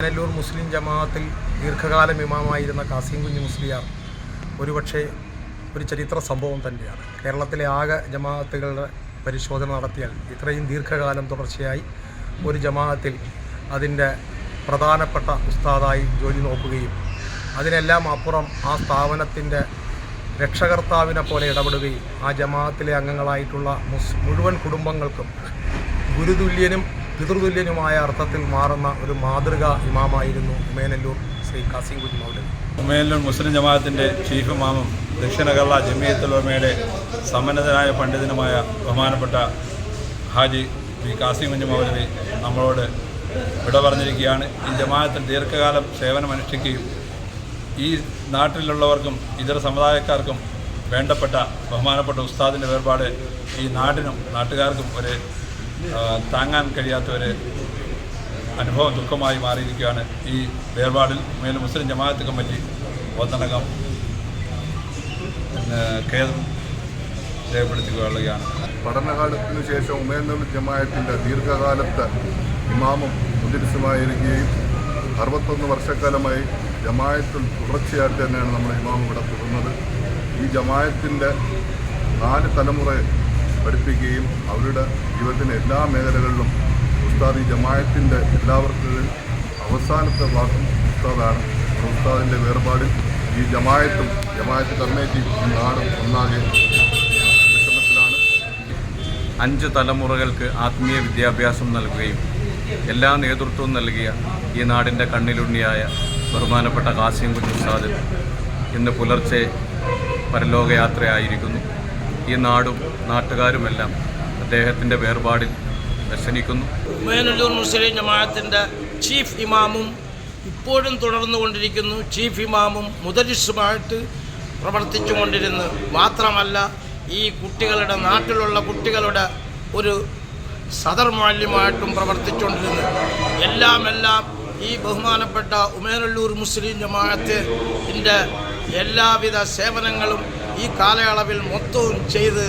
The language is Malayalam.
നെല്ലൂർ മുസ്ലിം ജമാഅത്തിൽ ദീർഘകാലം ഇമാമായിരുന്ന കാസിം കുഞ്ഞ് മുസ്ലിയാർ ഒരുപക്ഷെ ഒരു ചരിത്ര സംഭവം തന്നെയാണ്. കേരളത്തിലെ ആകെ ജമാഅത്തുകളുടെ പരിശോധന നടത്തിയാൽ ഇത്രയും ദീർഘകാലം തുടർച്ചയായി ഒരു ജമാഅത്തിൽ അതിന്റെ പ്രധാനപ്പെട്ട ഉസ്താദായി ജോലി നോക്കുകയും അതിനെല്ലാം അപ്പുറം ആ സ്ഥാപനത്തിന്റെ രക്ഷകർത്താവിനെ പോലെ ഇടപെടുകയും ആ ജമാഅത്തിലെ അംഗങ്ങളായിട്ടുള്ള മുഴുവൻ കുടുംബങ്ങൾക്കും ഗുരുതുല്യനും പിതൃതുല്യനുമായ അർത്ഥത്തിൽ മാറുന്ന ഒരു മാതൃക ഇമാമായിരുന്നു ഉമേനല്ലൂർ ശ്രീ കാസിം കുഞ്ഞ് മൗലവി. ഉമേനല്ലൂർ മുസ്ലിം ജമാഅത്തിന്റെ ചീഫ് ഇമാമും ദക്ഷിണ കേരള ജമിയത്തുലമയുടെ സമ്മന്നതനായ പണ്ഡിതനുമായ ബഹുമാനപ്പെട്ട ഹാജി ശ്രീ കാസിം കുഞ്ഞ് മൗലവി നമ്മളോട് വിട പറഞ്ഞിരിക്കുകയാണ്. ഈ ജമാഅത്തിൽ ദീർഘകാലം സേവനമനുഷ്ഠിക്കുകയും ഈ നാട്ടിലുള്ളവർക്കും ഇതര സമുദായക്കാർക്കും വേണ്ടപ്പെട്ട ബഹുമാനപ്പെട്ട ഉസ്താദിന്റെ വേർപാട് ഈ നാടിനും നാട്ടുകാർക്കും ഒരു താങ്ങാൻ കഴിയാത്തവരെ അനുഭവം ദുഃഖമായി മാറിയിരിക്കുകയാണ് ഈ വേർപാടിൽ. മേലും മുസ്ലിം ജമാഅത്ത് കമ്മിറ്റി ഒന്നടങ്കം ഖേദം രേഖപ്പെടുത്തിക്കൊള്ളുകയാണ്. പഠനകാലത്തിനു ശേഷം ഉമേന്നൂർ ജമായത്തിന്റെ ദീർഘകാലത്ത് ഇമാമും മുദ്രിസുമായിരിക്കുകയും അറുപത്തൊന്ന് വർഷക്കാലമായി ജമായത്തിൽ തുടർച്ചയായിട്ട് തന്നെയാണ് നമ്മുടെ ഇമാം ഇവിടെ തുടർന്നത്. ഈ ജമായത്തിന്റെ നാല് തലമുറ പഠിപ്പിക്കുകയും അവരുടെ ജീവിതത്തിന്റെ എല്ലാ മേഖലകളിലും ഉസ്താദ് ഈ ജമായത്തിന്റെ എല്ലാവർക്കും അവസാനത്തെ വാക്കും ഉസ്താദാണ്. ഉസ്താദിന്റെ വേർപാടിൽ ഈ ജമായത്തും ജമായത്ത് കമ്മിറ്റി ഈ നാടും ഒന്നാകെ വിഷമത്തിലാണ് അഞ്ച് തലമുറകൾക്ക് ആത്മീയ വിദ്യാഭ്യാസം നൽകുകയും എല്ലാ നേതൃത്വവും നൽകിയ ഈ നാടിന്റെ കണ്ണിലുണ്ണിയായ ബഹുമാനപ്പെട്ട കാസിം കുഞ്ഞുസാദ് ഇന്ന് പുലർച്ചെ പരലോകയാത്രയായിരിക്കുന്നു. ഈ നാടും നാട്ടുകാരുമെല്ലാം അദ്ദേഹത്തിന്റെ വേർപാടിൽ ദർശനിക്കുന്നു. മേനല്ലൂർ മുസ്ലിം ജമാഅത്തിന്റെ ചീഫ് ഇമാമും ഇപ്പോഴും തുടർന്നു കൊണ്ടിരിക്കുന്നു. ചീഫ് ഇമാമും മുതലിസുമായിട്ട് പ്രവർത്തിച്ചു കൊണ്ടിരുന്നു. മാത്രമല്ല ഈ കുട്ടികളുടെ നാട്ടിലുള്ള കുട്ടികളുടെ ഒരു സദർ മാലിന്യമായിട്ടും പ്രവർത്തിച്ചുകൊണ്ടിരുന്നു എല്ലാം എല്ലാം ഈ ബഹുമാനപ്പെട്ട ഉമേനല്ലൂർ മുസ്ലിം ജമാഅത്തിന്റെ എല്ലാവിധ സേവനങ്ങളും ഈ കാലയളവിൽ മൊത്തവും ചെയ്ത്